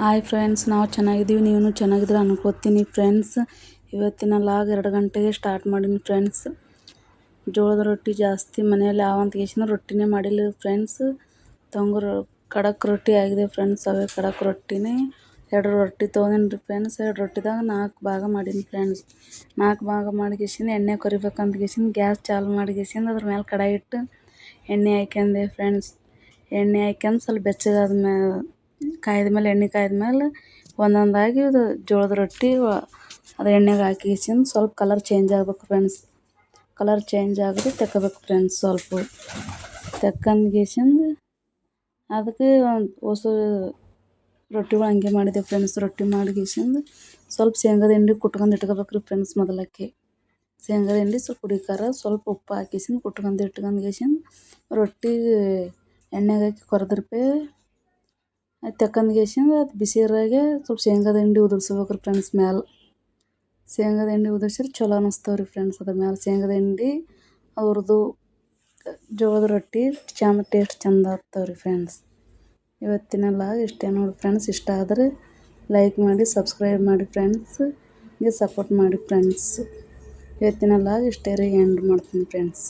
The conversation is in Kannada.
ಹಾಯ್ ಫ್ರೆಂಡ್ಸ್, ನಾವು ಚೆನ್ನಾಗಿದ್ದೀವಿ, ನೀವು ಚೆನ್ನಾಗಿದ್ರೆ ಅನ್ಕೋತೀನಿ ಫ್ರೆಂಡ್ಸ್. ಇವತ್ತಿನ ಲಾಗ್ ಎರಡು ಗಂಟೆಗೆ ಸ್ಟಾರ್ಟ್ ಮಾಡೀನಿ ಫ್ರೆಂಡ್ಸ್. ಜೋಳದ ರೊಟ್ಟಿ ಜಾಸ್ತಿ, ಮನೆಯಲ್ಲಿ ಆವಂತ ಕೇಸಿಂದ ರೊಟ್ಟಿನೇ ಮಾಡಿಲ್ಲ ಫ್ರೆಂಡ್ಸ್. ತಂಗು ಖಡಕ್ ರೊಟ್ಟಿ ಆಗಿದೆ ಫ್ರೆಂಡ್ಸ್ ಅವೇ ಖಡಕ್ ರೊಟ್ಟಿನೇ. ಎರಡು ರೊಟ್ಟಿ ತೊಗೊಂಡಿನಿ ಫ್ರೆಂಡ್ಸ್, ಎರಡು ರೊಟ್ಟಿದಾಗ ನಾಲ್ಕು ಭಾಗ ಮಾಡೀನಿ ಫ್ರೆಂಡ್ಸ್. ನಾಲ್ಕು ಭಾಗ ಮಾಡಿ ಕೇಸಿಂದ ಎಣ್ಣೆ ಕೊರಿಬೇಕಂತ ಗೇಸಿಂದ ಗ್ಯಾಸ್ ಚಾಲು ಮಾಡಿ ಕೇಸಿಂದ ಅದ್ರ ಮೇಲೆ ಕಡಾಯಿ ಇಟ್ಟು ಎಣ್ಣೆ ಹಾಕ್ಯಂದೆ ಫ್ರೆಂಡ್ಸ್. ಎಣ್ಣೆ ಹಾಕ್ಯಂದು ಸ್ವಲ್ಪ ಬೆಚ್ಚಗಾದ ಮ್ಯಾಲ ಕಾಯ್ದ ಮೇಲೆ, ಎಣ್ಣೆ ಕಾಯ್ದ ಮೇಲೆ ಒಂದೊಂದಾಗಿ ಇದು ಜೋಳದ ರೊಟ್ಟಿ ಅದು ಎಣ್ಣೆಗೆ ಹಾಕಿ ಕೇಸಿಂದ ಸ್ವಲ್ಪ ಕಲರ್ ಚೇಂಜ್ ಆಗ್ಬೇಕು ಫ್ರೆಂಡ್ಸ್ ಕಲರ್ ಚೇಂಜ್ ಆಗೋದು ತೆಕ್ಕೋಬೇಕು ಫ್ರೆಂಡ್ಸ್ ಸ್ವಲ್ಪ. ತೆಕ್ಕಂದು ಕೇಸಿಂದ ಅದಕ್ಕೆ ಒಂದು ಹೊಸ ರೊಟ್ಟಿಗಳು ಹಂಗೆ ಮಾಡಿದೆ ಫ್ರೆಂಡ್ಸ್ ರೊಟ್ಟಿ ಮಾಡಿ ಕೇಸಿಂದ ಸ್ವಲ್ಪ ಶೇಂಗದ ಹಿಂಡಿ ಕುಟ್ಕೊಂಡು ಇಟ್ಕೋಬೇಕು ರೀ ಫ್ರೆಂಡ್ಸ್ ಮೊದಲಕ್ಕೆ. ಶೇಂಗದ ಹಿಂಡಿ ಸ್ವಲ್ಪ ಪುಡಿ ಸ್ವಲ್ಪ ಉಪ್ಪು ಹಾಕಿಸಿಂದ ಕುಟ್ಕೊಂಡು ಇಟ್ಕೊಂಡು ಕೇಸಿಂದ ರೊಟ್ಟಿ ಎಣ್ಣೆಗೆ ಹಾಕಿ ಕೊರದ್ರಪೇ. ಅದು ತೆಕ್ಕಂದು ಕೇಸಿಂದ ಅದು ಬಿಸಿರಾಗೆ ಸ್ವಲ್ಪ ಶೇಂಗಾದ ಹಿಂಡಿ ಉದುರಿಸ್ಬೇಕು ಫ್ರೆಂಡ್ಸ್ ಮ್ಯಾಲೆ. ಶೇಂಗಾದ ಹಿಂಡಿ ಉದುರ್ಸಿದ್ರೆ ಚಲೋ ಅನಿಸ್ತವೆ ರೀ ಫ್ರೆಂಡ್ಸ್ ಅದ್ರ ಮ್ಯಾಲೆ. ಶೇಂಗಾದ ಹಿಂಡಿ ಅವ್ರದ್ದು ಜೋಳದ ರೊಟ್ಟಿ ಚಂದ ಟೇಸ್ಟ್ ಚಂದ ಆಗ್ತಾವೆ ರೀ ಫ್ರೆಂಡ್ಸ್ ಇವತ್ತಿನೆಲ್ಲ ಇಷ್ಟೇ ನೋಡಿ ಫ್ರೆಂಡ್ಸ್ ಇಷ್ಟ ಆದರೆ ಲೈಕ್ ಮಾಡಿ ಸಬ್ಸ್ಕ್ರೈಬ್ ಮಾಡಿ ಫ್ರೆಂಡ್ಸ್ ಸಪೋರ್ಟ್ ಮಾಡಿ ಫ್ರೆಂಡ್ಸ್ ಇವತ್ತಿನೆಲ್ಲ ಇಷ್ಟೇ ರೀ ಎಂಡ್ ಮಾಡ್ತೀನಿ ಫ್ರೆಂಡ್ಸ್